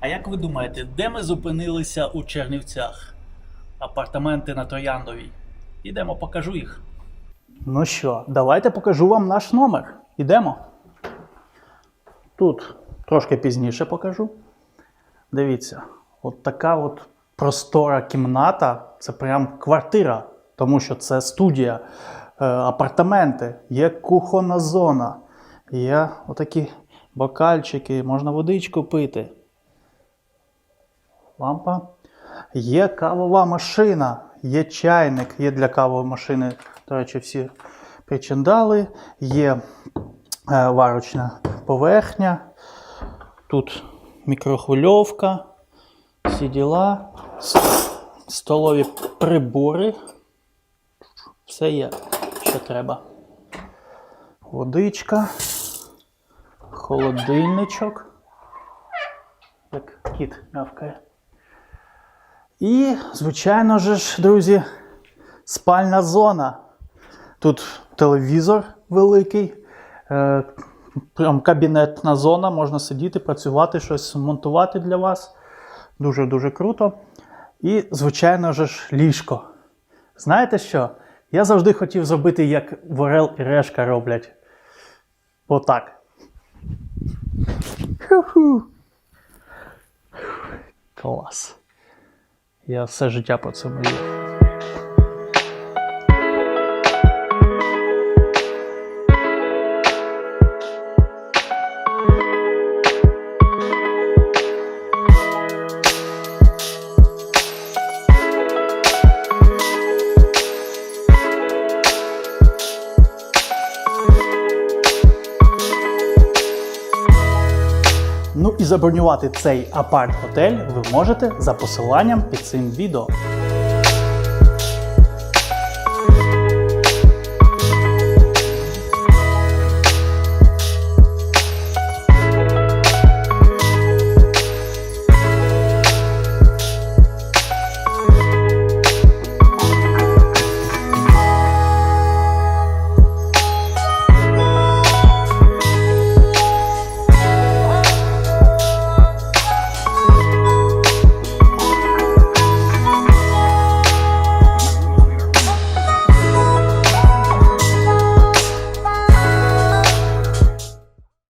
А як ви думаєте, де ми зупинилися у Чернівцях? Апартаменти на Трояндовій. Ідемо, покажу їх. Ну що, давайте покажу вам наш номер. Ідемо. Тут трошки пізніше покажу. Дивіться, от така от простора кімната це прям квартира, тому що це студія, е, апартаменти, є кухонна зона, є отакі бокальчики, можна водичку пити. Лампа. Є кавова машина, є чайник, є для кавової машини, до речі, всі причиндали, є е, варочна поверхня. Тут мікрохвильовка, всі діла, столові прибори. Все є, що треба. Водичка, холодильничок. Як кіт мявкає. І, звичайно ж, друзі, спальна зона. Тут телевізор великий, е, прям кабінетна зона, можна сидіти, працювати, щось монтувати для вас. Дуже-дуже круто. І, звичайно ж, ліжко. Знаєте що? Я завжди хотів зробити, як Ворел і Решка роблять. Отак. Клас. Я все життя про це мрію. Ну і забронювати цей апарт-готель ви можете за посиланням під цим відео.